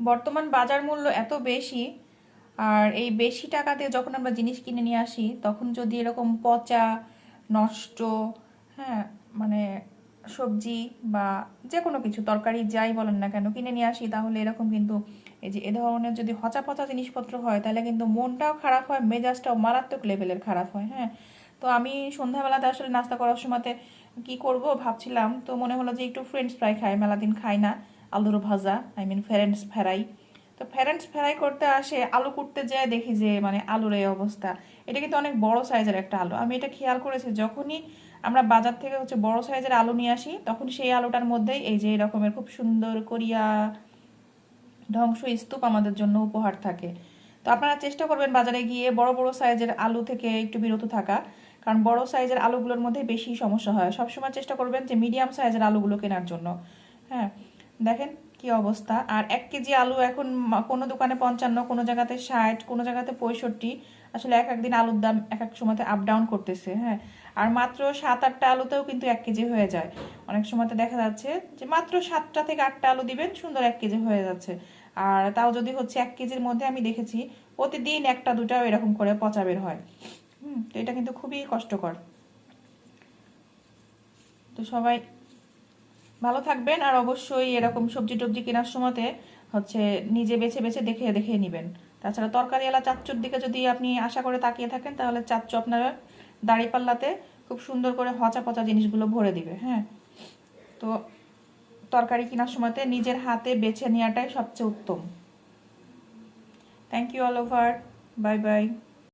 বর্তমান বাজার মূল্য এত বেশি, আর এই বেশি টাকা দিয়ে যখন আমরা জিনিস কিনে নিয়ে আসি, তখন যদি এরকম পচা, নষ্ট হ্যাঁ মানে সবজি বা যে কোনো কিছু, তরকারি যাই বলেন না কেন, কিনে নিয়ে আসি, তাহলে এরকম কিন্তু এই যে এ ধরনের যদি হচা পচা জিনিসপত্র হয়, তাহলে কিন্তু মনটাও খারাপ হয়, মেজাজটাও মারাত্মক লেভেলের খারাপ হয় হ্যাঁ। তো আমি সন্ধ্যাবেলাতে আসলে নাস্তা করার সময়তে কি করব ভাবছিলাম, তো মনে হলো যে একটু ফ্রেঞ্চ ফ্রাই খাই মেলা দিন খাই না। আলুর ভাজা আই মিন ফ্রেঞ্চ ফেরাই। তো ফ্রেঞ্চ ফেরাই করতে আসে, আলু কুটতে যায়, দেখি যে মানে আলুর এই অবস্থা। এটা কিন্তু অনেক বড় সাইজের একটা আলু। আমি এটা খেয়াল করেছি, যখনই আমরা বাজার থেকে হচ্ছে বড় সাইজের আলু নিয়ে আসি, তখন সেই আলুটার মধ্যেই এই যে এরকমের খুব সুন্দর করিয়া ধ্বংস স্তূপ আমাদের জন্য উপহার থাকে। তো আপনারা চেষ্টা করবেন বাজারে গিয়ে বড় বড় সাইজের আলু থেকে একটু বিরত থাকা, কারণ বড় সাইজের আলুগুলোর মধ্যে বেশি সমস্যা হয়। সবসময় চেষ্টা করবেন যে মিডিয়াম সাইজের আলুগুলো কেনার জন্য। হ্যাঁ দেখেন কি অবস্থা। আর এক কেজি আলু এখন কোনো দোকানে পঞ্চান্ন, কোনো জায়গাতে ষাট, কোনো জায়গাতে পঁয়ষট্টি। আসলে এক একদিন আলুর দাম এক এক সময়তে আপ ডাউন করতেছে হ্যাঁ। আর মাত্র সাত, আটটা আলুতেও কিন্তু এক কেজি হয়ে যায়। অনেক সময়তে দেখা যাচ্ছে যে মাত্র সাতটা থেকে আটটা আলু দিবেন, সুন্দর এক কেজি হয়ে যাচ্ছে। আর তাও যদি হচ্ছে এক কেজির মধ্যে আমি দেখেছি, প্রতিদিন একটা, দুটাও এরকম করে পচা বের হয়। হুম, তো এটা কিন্তু খুবই কষ্টকর। তো সবাই ভালো থাকবেন আর অবশ্যই এরকম সবজি টবজি কেনার সময়তে হচ্ছে নিজে বেছে বেছে দেখে দেখে নেবেন। তাছাড়া তরকারিওয়ালা চাচ্চুর দিকে যদি আপনি আশা করে তাকিয়ে থাকেন, তাহলে চাচ্চু আপনার দাড়িপাল্লাতে খুব সুন্দর করে হচা পচা জিনিসগুলো ভরে দিবে হ্যাঁ। তো তরকারি কেনার সময়তে নিজের হাতে বেছে নেওয়াটাই সবচেয়ে উত্তম। Thank you all over bye bye